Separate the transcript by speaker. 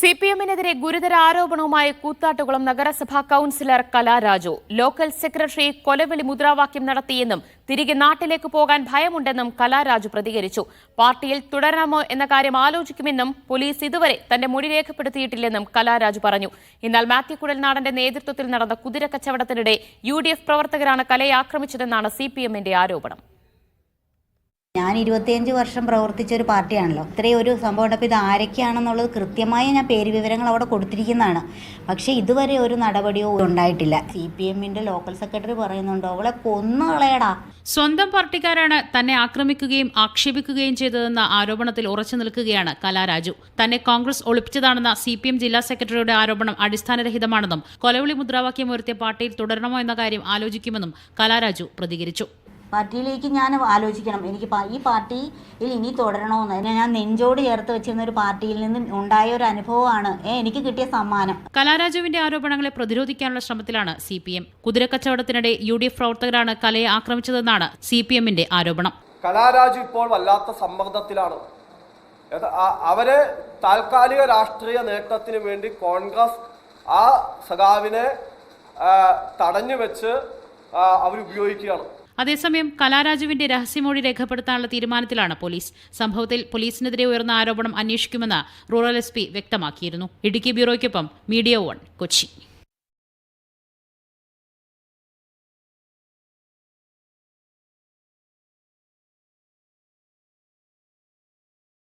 Speaker 1: C P എമ്മിനെതിരെ ഗുരുതര ആരോപണവുമായി കൂത്താട്ടുകുളം നഗരസഭാ കൌൺസിലർ കലാരാജു ലോക്കൽ സെക്രട്ടറി കൊലവിളി മുദ്രാവാക്യം നടത്തിയെന്നും തിരികെ നാട്ടിലേക്ക് പോകാൻ ഭയമുണ്ടെന്നും കലാരാജു പ്രതികരിച്ചു. പാർട്ടിയിൽ തുടരണമോ എന്ന കാര്യം ആലോചിക്കുമെന്നും പോലീസ് ഇതുവരെ തന്റെ മൊഴി രേഖപ്പെടുത്തിയിട്ടില്ലെന്നും കലാരാജു പറഞ്ഞു. എന്നാൽ മാത്യു കുഴൽനാടന്റെ നേതൃത്വത്തിൽ നടന്ന കുതിര കച്ചവടത്തിനിടെ യു പ്രവർത്തകരാണ് കലയെ ആക്രമിച്ചതെന്നാണ് സി ആരോപണം.
Speaker 2: ഞാൻ ഇരുപത്തിയഞ്ച് വർഷം പ്രവർത്തിച്ച ഒരു പാർട്ടിയാണല്ലോ. ഇത്രയും ഒരു സംഭവം ഉണ്ടപ്പോൾ ഇത് ആരൊക്കെയാണെന്നുള്ളത് കൃത്യമായ ഞാൻ പേര് വിവരങ്ങൾ അവിടെ കൊടുത്തിരിക്കുന്നതാണ്. പക്ഷേ ഇതുവരെ ഒരു നടപടിയോ ഉണ്ടായിട്ടില്ല. സി പി എമ്മിന്റെ ലോക്കൽ സെക്രട്ടറി പറയുന്നുണ്ടോ അവളെ കൊന്നു കളയടാ.
Speaker 3: സ്വന്തം പാർട്ടിക്കാരാണ് തന്നെ ആക്രമിക്കുകയും ആക്ഷേപിക്കുകയും ചെയ്തതെന്ന ആരോപണത്തിൽ ഉറച്ചു നിൽക്കുകയാണ് കലാരാജു. തന്നെ കോൺഗ്രസ് ഒളിപ്പിച്ചതാണെന്ന സി പി എം ജില്ലാ സെക്രട്ടറിയുടെ ആരോപണം അടിസ്ഥാനരഹിതമാണെന്നും കൊലവിളി മുദ്രാവാക്യം ഉയർത്തിയ പാർട്ടിയിൽ തുടരണമോ എന്ന കാര്യം ആലോചിക്കുമെന്നും കലാരാജു പ്രതികരിച്ചു.
Speaker 2: പാർട്ടിയിലേക്ക് ഞാൻ ആലോചിക്കണം. എനിക്ക് ഈ പാർട്ടിയിൽ ഇനി തുടരണമെന്ന്. അതിനെ ഞാൻ നെഞ്ചോട് ചേർത്ത് വെച്ചിരുന്ന ഒരു പാർട്ടിയിൽ നിന്ന് ഉണ്ടായ ഒരു അനുഭവമാണ് എനിക്ക് കിട്ടിയ സമ്മാനം.
Speaker 3: കലാരാജുവിന്റെ ആരോപണങ്ങളെ പ്രതിരോധിക്കാനുള്ള ശ്രമത്തിലാണ് സി പി എം. കുതിരക്കച്ചവടത്തിനിടെ യു ഡി എഫ് പ്രവർത്തകരാണ് കലയെ ആക്രമിച്ചതെന്നാണ് സി പി എമ്മിന്റെ ആരോപണം.
Speaker 4: കലാരാജു ഇപ്പോൾ വല്ലാത്ത സമ്മർദ്ദത്തിലാണ്. അവരെ താൽക്കാലിക രാഷ്ട്രീയ നേട്ടത്തിന് വേണ്ടി കോൺഗ്രസ് ആ സഖാവിനെ തടഞ്ഞു വെച്ച് അവരുപയോഗിക്കുകയാണ്.
Speaker 3: അതേസമയം കലാരാജുവിന്റെ രഹസ്യമൊഴി രേഖപ്പെടുത്താനുള്ള തീരുമാനത്തിലാണ് പോലീസ്. സംഭവത്തിൽ പോലീസിനെതിരെ ഉയർന്ന ആരോപണം അന്വേഷിക്കുമെന്ന് റൂറൽ എസ് വ്യക്തമാക്കിയിരുന്നു. ഇടുക്കി ബ്യൂറോയ്ക്കൊപ്പം മീഡിയ വൺ കൊച്ചി.